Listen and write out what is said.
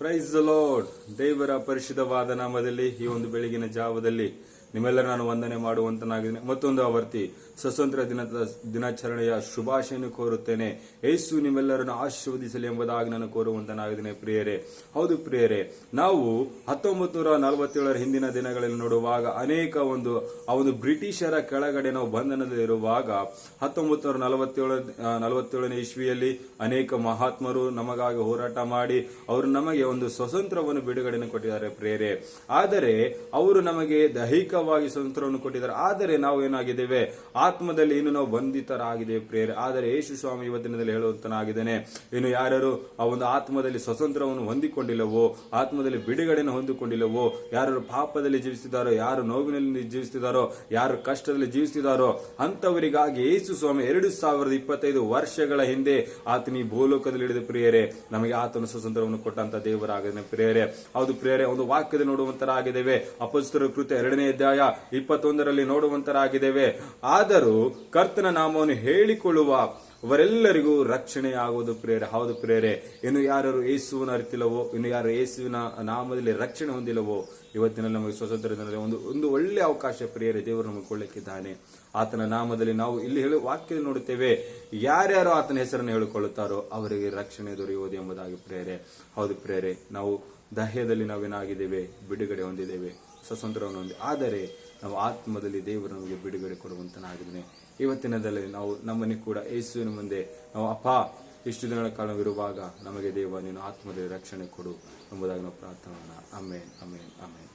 Price lord ದೇವರ ಪರಿಶುದ್ಧವಾದ ನಾಮದಲ್ಲಿ ಈ ಒಂದು ಬೆಳಗಿನ ಜಾವದಲ್ಲಿ ನಿಮ್ಮೆಲ್ಲರ ನಾನು ವಂದನೆ ಮಾಡುವಂತನಾಗಿದ್ದೇನೆ. ಮತ್ತೊಂದು ಆವರ್ತಿ, ಸ್ವತಂತ್ರ ದಿನದ ದಿನಾಚರಣೆಯ ಶುಭಾಶಯನ್ನು ಕೋರುತ್ತೇನೆ. ಯೇಸು ನಿಮ್ಮೆಲ್ಲರನ್ನು ಆಶೀರ್ವದಿಸಲಿ ಎಂಬುದಾಗಿ ನಾನು ಕೋರುವಂತನಾಗಿದ್ದೇನೆ ಪ್ರಿಯರೇ. ಹೌದು ಪ್ರಿಯರೇ, ನಾವು ಹತ್ತೊಂಬತ್ತು ನೂರ ನಲವತ್ತೇಳರ ಹಿಂದಿನ ದಿನಗಳಲ್ಲಿ ನೋಡುವಾಗ ಅನೇಕ ಒಂದು, ಆ ಒಂದು ಬ್ರಿಟಿಷರ ಕೆಳಗಡೆ ನಾವು ಬಂಧನದಲ್ಲಿರುವಾಗ ಹತ್ತೊಂಬತ್ತು ನೂರ ನಲವತ್ತೇಳ ನಲವತ್ತೇಳನೇ ಇಸ್ವಿಯಲ್ಲಿ ಅನೇಕ ಮಹಾತ್ಮರು ನಮಗಾಗಿ ಹೋರಾಟ ಮಾಡಿ ಅವರು ನಮಗೆ ಒಂದು ಸ್ವತಂತ್ರವನ್ನು ಬಿಡುಗಡೆಯನ್ನು ಕೊಟ್ಟಿದ್ದಾರೆ ಪ್ರೇರೆ ಆದರೆ ಅವರು ನಮಗೆ ದೈಹಿಕವಾಗಿ ಸ್ವತಂತ್ರವನ್ನು ಕೊಟ್ಟಿದ್ದಾರೆ. ಆದರೆ ನಾವು ಏನಾಗಿದ್ದೇವೆ? ಆತ್ಮದಲ್ಲಿ ಇನ್ನು ನಾವು ಬಂಧಿತರಾಗಿದ್ದೇವೆ ಪ್ರೇರೆ ಆದರೆ ಯೇಸು ಸ್ವಾಮಿ ಇವತ್ತಿನದಲ್ಲಿ ಹೇಳುವಂತನಾಗಿದ್ದಾನೆ. ಇನ್ನು ಯಾರು ಆ ಒಂದು ಆತ್ಮದಲ್ಲಿ ಸ್ವತಂತ್ರವನ್ನು ಹೊಂದಿಕೊಂಡಿಲ್ಲವೋ, ಆತ್ಮದಲ್ಲಿ ಬಿಡುಗಡೆಯನ್ನು ಹೊಂದಿಕೊಂಡಿಲ್ಲವೋ, ಯಾರು ಪಾಪದಲ್ಲಿ ಜೀವಿಸಿದಾರೋ ಯಾರು ನೋವಿನಲ್ಲಿ ಜೀವಿಸ್ತಿದಾರೋ ಯಾರು ಕಷ್ಟದಲ್ಲಿ ಜೀವಿಸಿದಾರೋ ಅಂತವರಿಗಾಗಿ ಯೇಸು ಸ್ವಾಮಿ ಎರಡು ಸಾವಿರದ ಇಪ್ಪತ್ತೈದು ವರ್ಷಗಳ ಹಿಂದೆ ಆತನ ಈ ಭೂಲೋಕದಲ್ಲಿ ಹಿಡಿದ ಪ್ರಿಯರೇ, ನಮಗೆ ಆತನ ಸ್ವತಂತ್ರವನ್ನು ಕೊಟ್ಟಂತ ದೇವರಾಗಿದ್ದಾನೆ ಪ್ರಿಯರೇ. ಹೌದು ಪ್ರಿಯರೇ, ಒಂದು ವಾಕ್ಯದ ನೋಡುವಂತರಾಗಿದ್ದೇವೆ. ಅಪಸ್ತರ ಕೃತ್ಯ ಎರಡನೇ ಅಧ್ಯಾಯ ಇಪ್ಪತ್ತೊಂದರಲ್ಲಿ ನೋಡುವಂತರಾಗಿದ್ದೇವೆ. ಆದರೂ ಕರ್ತನ ನಾಮವನ್ನು ಹೇಳಿಕೊಳ್ಳುವ ಅವರೆಲ್ಲರಿಗೂ ರಕ್ಷಣೆಯಾಗುವುದು ಪ್ರೇರೆ ಹೌದು ಪ್ರೇರೆ ಇನ್ನು ಯಾರು ಯೇಸುವಿನ ಅರಿತಿಲ್ಲವೋ ಇನ್ನು ಯಾರು ಯೇಸುವಿನ ನಾಮದಲ್ಲಿ ರಕ್ಷಣೆ ಹೊಂದಿಲ್ಲವೋ ಇವತ್ತಿನಲ್ಲಿ ನಮಗೆ ಸ್ವತಂತ್ರ ಒಂದು ಒಂದು ಒಳ್ಳೆ ಅವಕಾಶ ಪ್ರಿಯರೇ, ದೇವರು ನಮಗೆ ಕೊಳ್ಳಕ್ಕಿದ್ದಾನೆ ಆತನ ನಾಮದಲ್ಲಿ ನಾವು ಇಲ್ಲಿ ಹೇಳುವ ವಾಕ್ಯ ನೋಡುತ್ತೇವೆ, ಯಾರ್ಯಾರು ಆತನ ಹೆಸರನ್ನು ಹೇಳಿಕೊಳ್ಳುತ್ತಾರೋ ಅವರಿಗೆ ರಕ್ಷಣೆ ದೊರೆಯುವುದು ಎಂಬುದಾಗಿ ಪ್ರೇರೆ ಹೌದು ಪ್ರೇರೆ ನಾವು ದಹ್ಯದಲ್ಲಿ ನಾವೇನಾಗಿದ್ದೇವೆ, ಬಿಡುಗಡೆ ಹೊಂದಿದ್ದೇವೆ. ಸ್ವತಂತ್ರವನ್ನು ಹೊಂದಿ ಆದರೆ ನಾವು ಆತ್ಮದಲ್ಲಿ ದೇವರು ನಮಗೆ ಬಿಡುಗಡೆ ಕೊಡುವಂತನಾಗಿದ್ದೇನೆ. ಇವತ್ತಿನದಲ್ಲಿ ನಾವು ನಮ್ಮನ್ನು ಕೂಡ ಯೇಸುವಿನ ಮುಂದೆ ನಾವು, ಅಪ್ಪ, ಇಷ್ಟು ದಿನಗಳ ಕಾಲವಿರುವಾಗ ನಮಗೆ ದೇವ, ನೀನು ಆತ್ಮದಲ್ಲಿ ರಕ್ಷಣೆ ಕೊಡು ಎಂಬುದಾಗಿ ನಾವು ಪ್ರಾರ್ಥನೆ ಅಮೇನ್ ಅಮೇನ್ ಅಮೇನ್